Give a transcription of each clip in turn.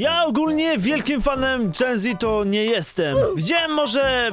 Ja ogólnie wielkim fanem Gen Z to nie jestem. Widziałem może...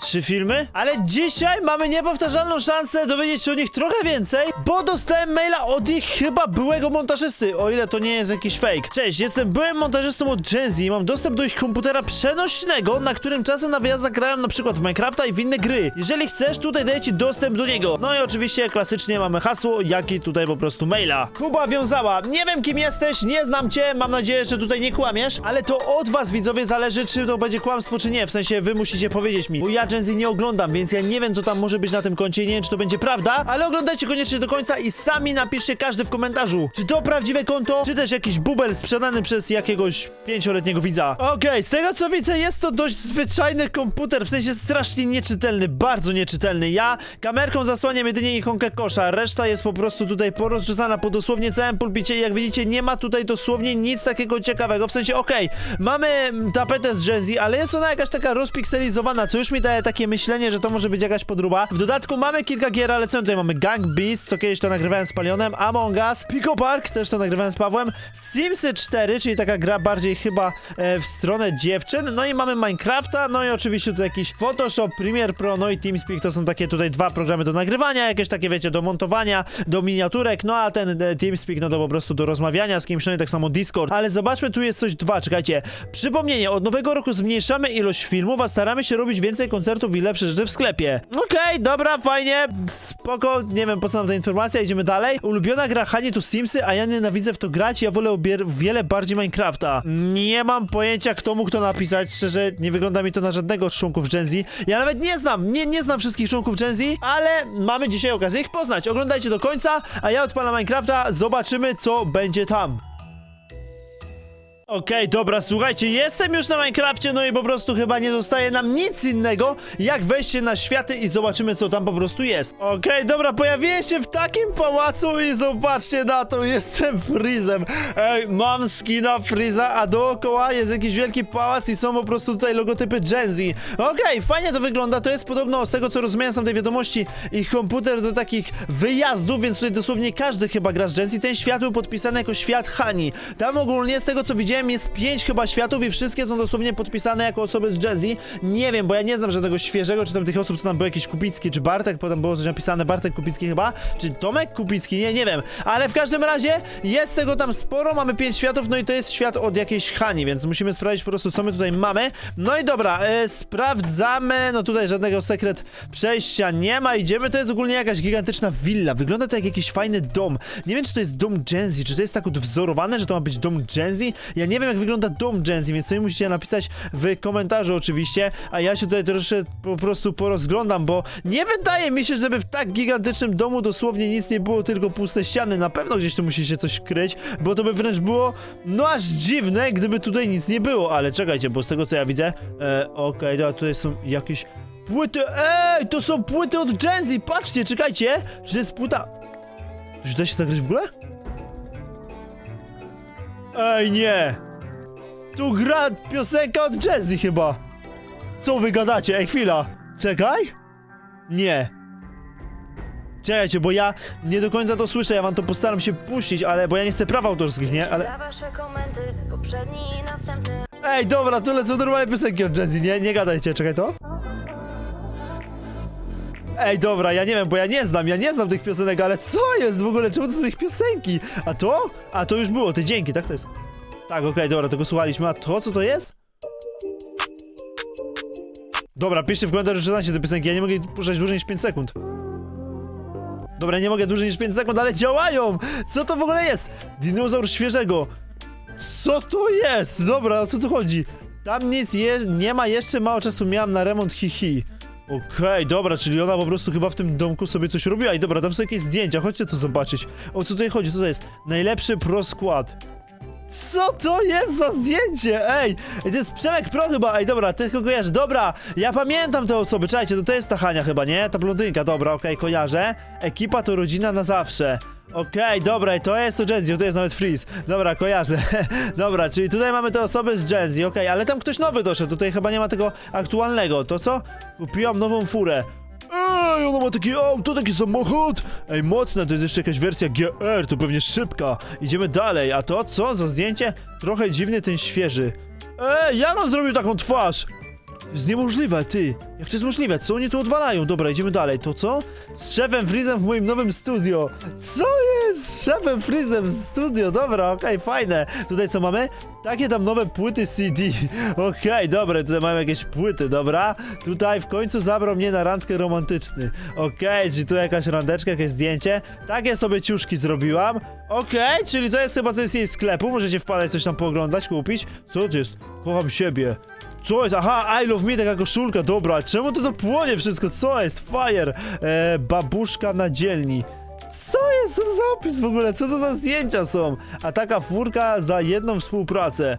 Trzy filmy? Ale dzisiaj mamy niepowtarzalną szansę dowiedzieć się o nich trochę więcej, bo dostałem maila od ich chyba byłego montażysty, o ile to nie jest jakiś fake. Cześć, jestem byłym montażystą od Gen Z i mam dostęp do ich komputera przenośnego, na którym czasem na wyjazdach grałem na przykład w Minecrafta i w inne gry. Jeżeli chcesz, tutaj daję ci dostęp do niego. No i oczywiście klasycznie mamy hasło, jak i tutaj po prostu maila. Kuba Wiązała, nie wiem kim jesteś, nie znam cię, mam nadzieję, że tutaj nie kłamiesz, ale to od was widzowie zależy, czy to będzie kłamstwo, czy nie. W sensie wy musicie powiedzieć mi, bo ja Gen Z nie oglądam, więc ja nie wiem, co tam może być na tym koncie nie wiem, czy to będzie prawda, ale oglądajcie koniecznie do końca i sami napiszcie każdy w komentarzu, czy to prawdziwe konto, czy też jakiś bubel sprzedany przez jakiegoś pięcioletniego widza. Okej, z tego co widzę, jest to dość zwyczajny komputer, w sensie strasznie nieczytelny, bardzo nieczytelny. Ja kamerką zasłaniam jedynie ikonkę kosza, reszta jest po prostu tutaj porozrzucana po dosłownie całym pulpicie i jak widzicie, nie ma tutaj dosłownie nic takiego ciekawego, w sensie okej, mamy mm, tapetę z Gen Z, ale jest ona jakaś taka rozpikselizowana, co już mi daje takie myślenie, że to może być jakaś podróba. W dodatku mamy kilka gier, ale co tutaj mamy? Gang Beast, co kiedyś to nagrywałem z Palionem, Among Us, Pico Park, też to nagrywałem z Pawłem, Simsy 4, czyli taka gra bardziej chyba e, w stronę dziewczyn, no i mamy Minecrafta, no i oczywiście tu jakiś Photoshop, Premiere Pro, no i TeamSpeak, to są takie tutaj dwa programy do nagrywania, jakieś takie wiecie, do montowania, do miniaturek, no a ten e, TeamSpeak, no to po prostu do rozmawiania z kimś, no i tak samo Discord, ale zobaczmy, tu jest coś dwa, czekajcie, przypomnienie, od nowego roku zmniejszamy ilość filmów, a staramy się robić więcej koncertów i lepsze rzeczy w sklepie. Okej, dobra, fajnie, spoko, nie wiem po co nam ta informacja, idziemy dalej. Ulubiona gra Hani to Simsy, a ja nienawidzę w to grać, ja wolę wiele bardziej Minecrafta. Nie mam pojęcia, kto mógł to napisać, szczerze, nie wygląda mi to na żadnego z członków Gen Z. Ja nawet nie znam, nie, nie znam wszystkich członków Gen Z, ale mamy dzisiaj okazję ich poznać. Oglądajcie do końca, a ja odpalam Minecrafta, zobaczymy co będzie tam. Okej, dobra, słuchajcie, jestem już na Minecrafcie, no i po prostu chyba nie zostaje nam nic innego, jak wejście na światy i zobaczymy, co tam po prostu jest. Okej, dobra, pojawiłem się w takim pałacu i zobaczcie na to, jestem Freezem. Ej, mam skina Freeza, a dookoła jest jakiś wielki pałac i są po prostu tutaj logotypy Gen Z. Okej, fajnie to wygląda, to jest podobno, z tego co rozumiałem z tamtej wiadomości, ich komputer do takich wyjazdów, więc tutaj dosłownie każdy chyba gra z Gen Z. Ten świat był podpisany jako świat Hani. Tam ogólnie, z tego co widziałem, jest pięć chyba światów i wszystkie są dosłownie podpisane jako osoby z Z. Nie wiem, bo ja nie znam żadnego świeżego, czy tam tych osób, co tam był jakiś Kupicki, czy Bartek, potem było coś napisane, Bartek Kupicki chyba, czy Tomek Kupicki, nie, nie wiem. Ale w każdym razie jest tego tam sporo, mamy pięć światów, no i to jest świat od jakiejś Hani, więc musimy sprawdzić po prostu, co my tutaj mamy. No i dobra, e, sprawdzamy, no tutaj żadnego sekret przejścia nie ma, idziemy, to jest ogólnie jakaś gigantyczna willa, wygląda to jak jakiś fajny dom. Nie wiem, czy to jest dom Z, czy to jest tak odwzorowane, że to ma być dom Z? Ja nie wiem, jak wygląda dom Z, więc to musicie napisać w komentarzu oczywiście, a ja się tutaj troszkę po prostu porozglądam, bo nie wydaje mi się, żeby w tak gigantycznym domu dosłownie nic nie było, tylko puste ściany. Na pewno gdzieś tu musi się coś kryć, bo to by wręcz było no aż dziwne, gdyby tutaj nic nie było, ale czekajcie, bo z tego co ja widzę, e, okej, dobra, tutaj są jakieś płyty, ej, to są płyty od Z, patrzcie, czekajcie, czy to jest płyta... Czy da się zagrać w ogóle? Ej, nie! Tu gra piosenka od Jazzy chyba. Co wy gadacie? Ej, chwila. Czekaj. Nie. Czekajcie, bo ja nie do końca to słyszę, ja wam to postaram się puścić, ale bo ja nie chcę praw autorskich, nie? Ale... Za wasze komenty, poprzedni i następny. Ej, dobra, tu lecą normalne piosenki od Jazzy, nie? Nie gadajcie, czekaj to. Ej, dobra, ja nie wiem, bo ja nie znam, ja nie znam tych piosenek, ale co jest w ogóle? Czemu to są ich piosenki? A to? A to już było, te dzięki, tak to jest? Tak, okej, dobra, tego słuchaliśmy, a to co to jest? Dobra, piszcie w komentarzu, czy znacie te piosenki, ja nie mogę ich puszczać dłużej niż 5 sekund. Dobra, nie mogę dłużej niż 5 sekund, ale działają! Co to w ogóle jest? Dinozaur świeżego. Co to jest? Dobra, o co tu chodzi? Tam nic je nie ma, jeszcze mało czasu miałam na remont hihi. Okej, dobra, czyli ona po prostu chyba w tym domku sobie coś robiła i dobra, tam są jakieś zdjęcia, chodźcie to zobaczyć. O co tutaj chodzi, co to jest? Najlepszy pro skład. Co to jest za zdjęcie? Ej, to jest Przemek Pro chyba, ej dobra, ty go kojarzysz, dobra, ja pamiętam te osoby, czekajcie, no to jest ta Hania chyba, nie? Ta blondynka, dobra, okej, kojarzę. Ekipa to rodzina na zawsze. Okej, dobra, to jest to Gen Z, to jest nawet Freeze. Dobra, kojarzę. dobra, czyli tutaj mamy te osoby z Gen Z, okej, ale tam ktoś nowy doszedł, tutaj chyba nie ma tego aktualnego. To co? Kupiłam nową furę. Ej, ona ma takie auto, taki samochód! Ej, mocne, to jest jeszcze jakaś wersja GR, to pewnie szybka. Idziemy dalej, a to co za zdjęcie? Trochę dziwny ten świeży. Ej, jak on zrobił taką twarz? Jest niemożliwe, ty. Jak to jest możliwe? Co oni tu odwalają? Dobra, idziemy dalej. To co? Z szefem Freezem w moim nowym studio. Co jest? Z szefem Freezem w studio. Dobra, okej, fajne. Tutaj co mamy? Takie tam nowe płyty CD. Okej, dobra, tutaj mamy jakieś płyty, dobra. Tutaj w końcu zabrał mnie na randkę romantyczny. Okej, czyli tu jakaś randeczka, jakieś zdjęcie. Takie sobie ciuszki zrobiłam. Okej, czyli to jest chyba coś z jej sklepu. Możecie wpadać coś tam pooglądać, kupić. Co to jest? Kocham siebie. Co jest? Aha, I love me, taka koszulka, dobra. Czemu to to płonie wszystko? Co jest? Fire. E, babuszka na dzielni. Co jest? To za opis w ogóle? Co to za zdjęcia są? A taka furka za jedną współpracę.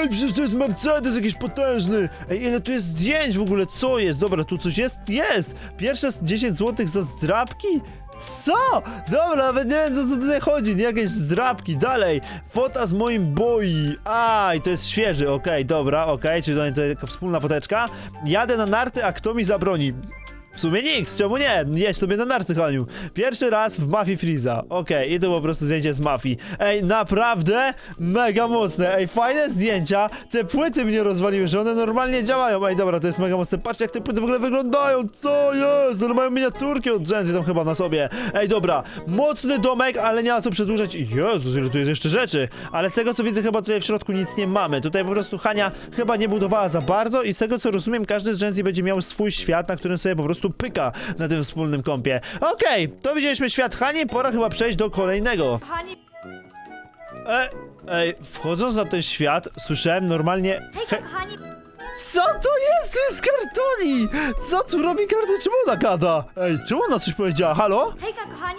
Ej, przecież to jest Mercedes jakiś potężny! Ej, ile tu jest zdjęć w ogóle? Co jest? Dobra, tu coś jest? Jest! Pierwsze z 10 zł za zdrabki? Co? Dobra, nawet nie wiem, o co tutaj chodzi, nie jakieś zdrabki. Dalej, fota z moim boi. Aj, to jest świeży, okej, dobra, okej, czyli to jest wspólna foteczka. Jadę na narty, a kto mi zabroni? W sumie nikt, czemu nie? Jedź sobie na narty, Haniu. Pierwszy raz w Mafii Freeza. Okej, i to po prostu zdjęcie z Mafii. Ej, naprawdę mega mocne. Ej, fajne zdjęcia. Te płyty mnie rozwaliły, że one normalnie działają. Ej, dobra, to jest mega mocne. Patrzcie, jak te płyty w ogóle wyglądają. Co jest? One mają miniaturki od Jenzy tam chyba na sobie. Ej, dobra, mocny domek, ale nie ma co przedłużać. Jezus, ile tu jest jeszcze rzeczy. Ale z tego, co widzę, chyba tutaj w środku nic nie mamy. Tutaj po prostu Hania chyba nie budowała za bardzo i z tego, co rozumiem, każdy z Jenzy będzie miał swój świat, na którym sobie po prostu pyka na tym wspólnym kąpie. Okej, to widzieliśmy świat Hani, pora chyba przejść do kolejnego. Kochani, E, ej, wchodząc na ten świat, słyszałem normalnie... hejka kochani, Co to jest? To jest kartoni! Co tu robi kartoni? Czemu ona gada? Ej, czemu ona coś powiedziała? Halo? hejka kochani,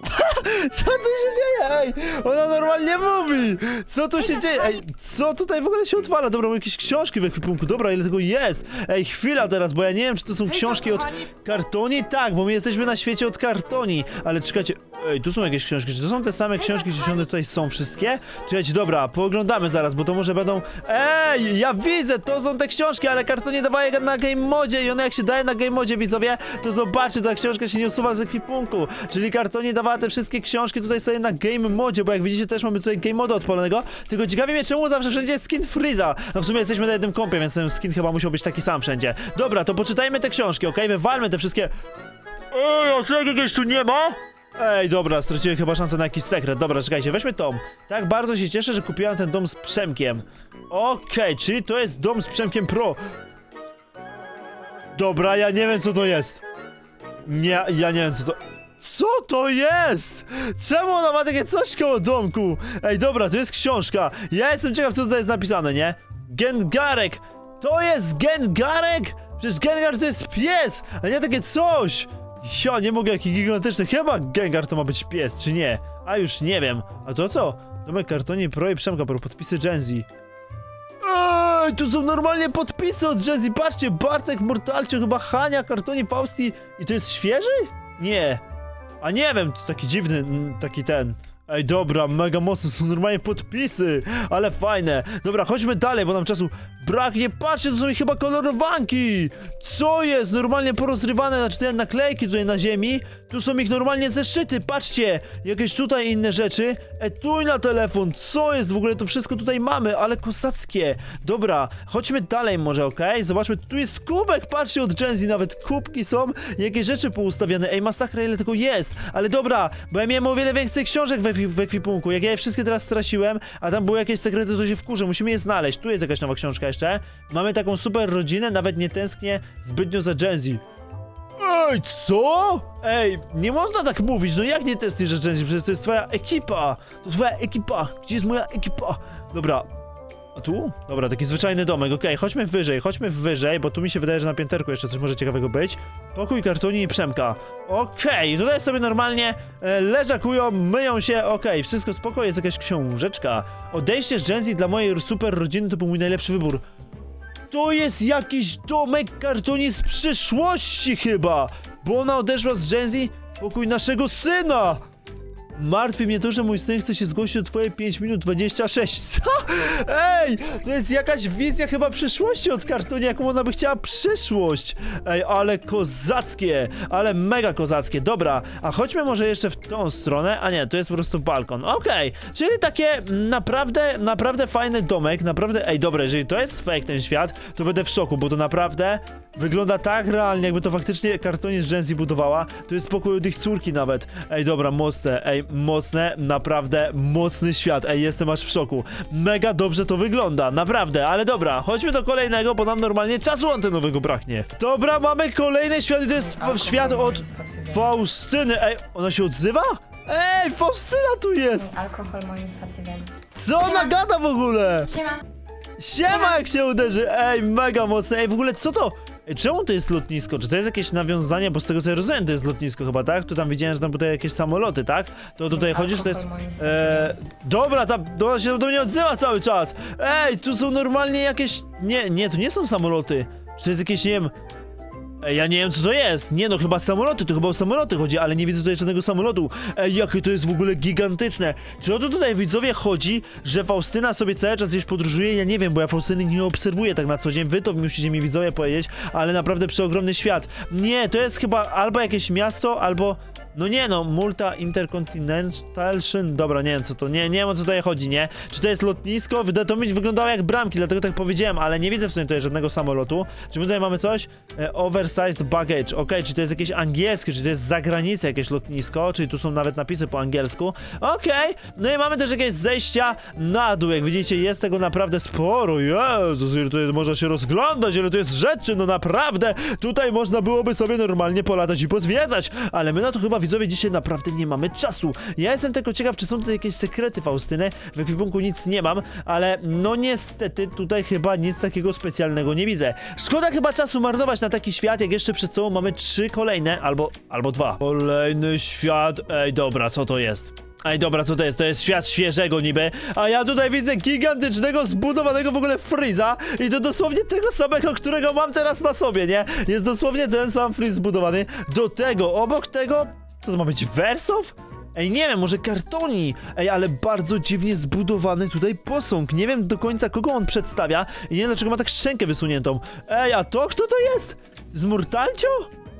Co tu się dzieje? Ej, ona normalnie mówi! Co tu się dzieje? Ej, co tutaj w ogóle się odwala? Dobra, mam jakieś książki w ekwipunku. Dobra, ile tego jest? Ej, chwila teraz, bo ja nie wiem, czy to są książki od kochani. kartoni? Tak, bo my jesteśmy na świecie od kartoni. Ale czekajcie, ej, tu są jakieś książki. Czy to są te same książki, czy one tutaj są wszystkie? Czekajcie, dobra, pooglądamy zaraz, bo to może będą... Ej, ja widzę, to są te książki, ale kartonie dawaje na game modzie i one jak się daje na game modzie, widzowie, to zobaczcie, ta książka się nie usuwa z ekwipunku. Czyli kartonie dawała te wszystkie książki tutaj sobie na game modzie, bo jak widzicie też mamy tutaj game moda odpalonego, tylko ciekawi mnie czemu zawsze wszędzie jest skin Freeza. No w sumie jesteśmy na jednym kompie, więc ten skin chyba musiał być taki sam wszędzie. Dobra, to poczytajmy te książki, okej? Wywalmy te wszystkie... Ej, a co jakiegoś tu nie ma? Ej, dobra, straciłem chyba szansę na jakiś sekret. Dobra, czekajcie, weźmy tom. Tak bardzo się cieszę, że kupiłam ten dom z Przemkiem. Okej, czyli to jest dom z Przemkiem Pro. Dobra, ja nie wiem co to jest. Nie, ja nie wiem co to... Co to jest? Czemu ona ma takie coś koło domku? Ej, dobra, to jest książka. Ja jestem ciekaw, co tutaj jest napisane, nie? Gengarek! To jest Gengarek? Przecież Gengar to jest pies, a nie takie coś! Ja nie mogę, jaki gigantyczny. Chyba Gengar to ma być pies, czy nie? A już nie wiem. A to co? Domek kartonie Pro i Przemka Pro, podpisy Genzi. Ej, tu są normalnie podpisy od Jazzy. Patrzcie, Bartek, Mortalcio, chyba Hania, Kartoni, Fausti. I to jest świeży? Nie. A nie wiem, to taki dziwny, taki ten. Ej, dobra, mega mocne, są normalnie podpisy, ale fajne. Dobra, chodźmy dalej, bo nam czasu braknie. Patrzcie, to są chyba kolorowanki. Co jest? Normalnie porozrywane, znaczy te naklejki tutaj na ziemi. Tu są ich normalnie zeszyty, patrzcie. Jakieś tutaj inne rzeczy. Etui na telefon, co jest? W ogóle to wszystko tutaj mamy, ale kozackie. Dobra, chodźmy dalej może, okej? Zobaczmy, tu jest kubek, patrzcie, od Genzy nawet kubki są. Jakieś rzeczy poustawiane. Ej, masakra, ile tego jest. Ale dobra, bo ja miałem o wiele więcej książek w, ekwi- w ekwipunku. Jak ja je wszystkie teraz straciłem, a tam były jakieś sekrety, to się wkurzę. Musimy je znaleźć. Tu jest jakaś nowa książka jeszcze. Mamy taką super rodzinę, nawet nie tęsknię zbytnio za Genzy. Ej, co? Ej, nie można tak mówić, no jak nie tęsknisz za Genzy? Przecież to jest twoja ekipa. To twoja ekipa. Gdzie jest moja ekipa? Dobra. A tu? Dobra, taki zwyczajny domek, okej, chodźmy wyżej, chodźmy wyżej, bo tu mi się wydaje, że na pięterku jeszcze coś może ciekawego być. Pokój kartoni i Przemka. Okej, tutaj sobie normalnie e, leżakują, myją się, okej, wszystko spoko, jest jakaś książeczka. Odejście z Genzy dla mojej super rodziny to był mój najlepszy wybór. To jest jakiś domek kartoni z przyszłości chyba, bo ona odeszła z Genzy pokój naszego syna. Martwi mnie to, że mój syn chce się zgłosić do twoje 5 minut 26. Co? Ej, to jest jakaś wizja chyba przyszłości od kartonia, jaką ona by chciała przyszłość. Ej, ale kozackie, ale mega kozackie. Dobra, a chodźmy może jeszcze w tą stronę. A nie, to jest po prostu balkon. Okej, czyli takie naprawdę, naprawdę fajny domek, naprawdę... Ej, dobra, jeżeli to jest fake ten świat, to będę w szoku, bo to naprawdę wygląda tak realnie, jakby to faktycznie kartonie z Gen budowała. To jest pokój od ich córki nawet. Ej, dobra, mocne, ej, mocne, naprawdę mocny świat. Ej, jestem aż w szoku. Mega dobrze to wygląda, naprawdę, ale dobra, chodźmy do kolejnego, bo nam normalnie czasu antenowego braknie. Dobra, mamy kolejny świat i to jest f- świat od Faustyny. Ej, ona się odzywa? Ej, Faustyna tu jest! Alkohol moim statywem. Co ona gada w ogóle? Siema. Siema jak się uderzy! Ej, mega mocne! Ej, w ogóle co to? Czemu to jest lotnisko? Czy to jest jakieś nawiązanie? Bo z tego co ja rozumiem, to jest lotnisko chyba, tak? Tu tam widziałem, że tam tutaj jakieś samoloty, tak? To tutaj chodzisz, to jest... E, dobra, ta, ona się do mnie odzywa cały czas! Ej, tu są normalnie jakieś... Nie, nie, to nie są samoloty. Czy to jest jakieś, nie wiem... Ja nie wiem co to jest. Nie no, chyba samoloty, to chyba o samoloty chodzi, ale nie widzę tutaj żadnego samolotu. Ej, jakie to jest w ogóle gigantyczne. Czy o to tutaj widzowie chodzi, że Faustyna sobie cały czas gdzieś podróżuje? Ja nie wiem, bo ja Faustyny nie obserwuję tak na co dzień. Wy to musicie mi widzowie powiedzieć, ale naprawdę przeogromny świat. Nie, to jest chyba albo jakieś miasto, albo... No nie no, Multa Intercontinental, dobra, nie wiem co to, nie, nie wiem o co tutaj chodzi, nie? Czy to jest lotnisko? Wyda to mi wyglądało jak bramki, dlatego tak powiedziałem, ale nie widzę w sumie tutaj żadnego samolotu. Czy my tutaj mamy coś? E, oversized baggage, okej, czy to jest jakieś angielskie, czy to jest z zagranicy jakieś lotnisko, czyli tu są nawet napisy po angielsku. Okej, no i mamy też jakieś zejścia na dół, jak widzicie jest tego naprawdę sporo, Jezus, ile tutaj można się rozglądać, ile tu jest rzeczy, no naprawdę, tutaj można byłoby sobie normalnie polatać i pozwiedzać, ale my na to chyba widzowie dzisiaj naprawdę nie mamy czasu. Ja jestem tylko ciekaw, czy są tutaj jakieś sekrety Faustyny, w ekwipunku nic nie mam, ale no niestety tutaj chyba nic takiego specjalnego nie widzę. Szkoda chyba czasu marnować na taki świat, jak jeszcze przed sobą mamy trzy kolejne, albo, albo dwa. Kolejny świat, ej dobra, co to jest? Ej, dobra, co to jest? To jest świat świeżego niby, a ja tutaj widzę gigantycznego, zbudowanego w ogóle Freeza i to dosłownie tego samego, którego mam teraz na sobie, nie? Jest dosłownie ten sam Freeze zbudowany. Do tego, obok tego, co to ma być, Wersow? Ej, nie wiem, może kartoni? Ej, ale bardzo dziwnie zbudowany tutaj posąg. Nie wiem do końca, kogo on przedstawia i nie wiem, dlaczego ma tak szczękę wysuniętą. Ej, a to kto to jest? Z Murtalcio?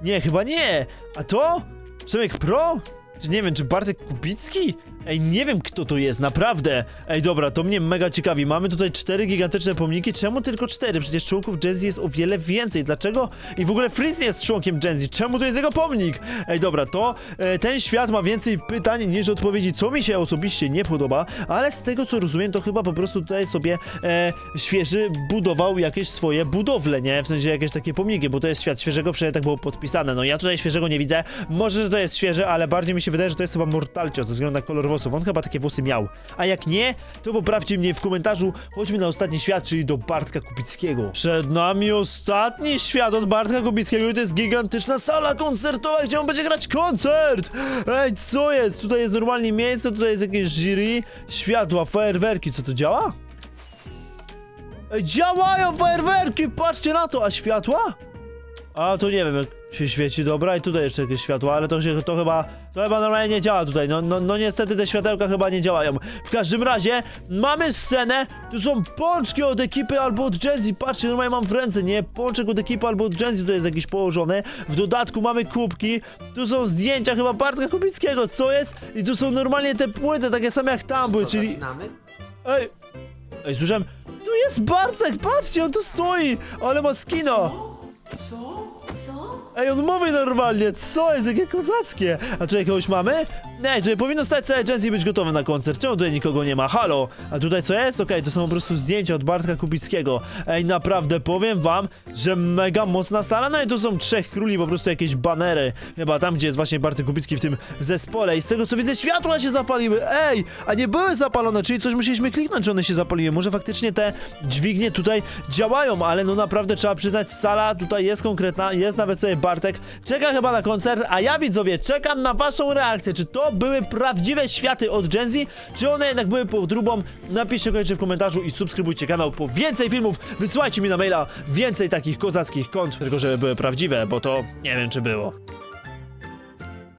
Nie, chyba nie. A to? Przemek Pro? Czy nie wiem, czy Bartek Kubicki? Ej, nie wiem kto to jest, naprawdę. Ej, dobra, to mnie mega ciekawi. Mamy tutaj cztery gigantyczne pomniki. Czemu tylko cztery? Przecież członków Gen Z jest o wiele więcej. Dlaczego? I w ogóle Freeze nie jest członkiem Gen Z. Czemu to jest jego pomnik? Ej, dobra, to e, ten świat ma więcej pytań niż odpowiedzi, co mi się osobiście nie podoba, ale z tego co rozumiem, to chyba po prostu tutaj sobie e, świeży budował jakieś swoje budowle, nie? W sensie jakieś takie pomniki, bo to jest świat świeżego, przynajmniej tak było podpisane. No ja tutaj świeżego nie widzę. Może, że to jest świeże, ale bardziej mi się wydaje, że to jest chyba Mortalcio ze względu na kolor włosów. On chyba takie włosy miał. A jak nie, to poprawcie mnie w komentarzu. Chodźmy na ostatni świat, czyli do Bartka Kubickiego. Przed nami ostatni świat od Bartka Kubickiego i to jest gigantyczna sala koncertowa, gdzie on będzie grać koncert. Ej, co jest? Tutaj jest normalnie miejsce, tutaj jest jakieś jury, światła, fajerwerki. Co to działa? Ej, działają fajerwerki! Patrzcie na to! A światła? A to nie wiem, się świeci, dobra, i tutaj jeszcze jakieś światła, ale to się to chyba. To chyba normalnie nie działa tutaj. No, no, no niestety te światełka chyba nie działają. W każdym razie mamy scenę. Tu są pączki od ekipy albo od Genzy. Patrzcie, normalnie mam w ręce, nie? Pączek od ekipy albo od Genzy tutaj jest jakiś położony. W dodatku mamy kubki. Tu są zdjęcia chyba Bartka Kubickiego, co jest? I tu są normalnie te płyty, takie same jak tam były, Co, czyli. zaczynamy? Ej! Ej, słyszałem. Tu jest Bartek, patrzcie, on tu stoi! Ale ma skino! Co? Ej, on mówi normalnie, co jest, jakie kozackie! A tu jakiegoś mamy? Ej, tutaj powinno stać całe Gen Z być gotowe na koncert, czemu tutaj nikogo nie ma? Halo! A tutaj co jest? Okej, to są po prostu zdjęcia od Bartka Kubickiego. Ej, naprawdę powiem wam, że mega mocna sala, no i tu są trzech króli, po prostu jakieś banery. Chyba tam, gdzie jest właśnie Bartek Kubicki w tym zespole i z tego co widzę, światła się zapaliły! Ej, a nie były zapalone, czyli coś musieliśmy kliknąć, że one się zapaliły. Może faktycznie te dźwignie tutaj działają, ale no naprawdę trzeba przyznać, sala tutaj jest konkretna, jest nawet sobie Bartek, czeka chyba na koncert, a ja widzowie czekam na waszą reakcję, czy to były prawdziwe światy od Gen Z, czy one jednak były podróbą? Napiszcie koniecznie w komentarzu i subskrybujcie kanał po więcej filmów, wysyłajcie mi na maila więcej takich kozackich kont, tylko żeby były prawdziwe, bo to nie wiem czy było.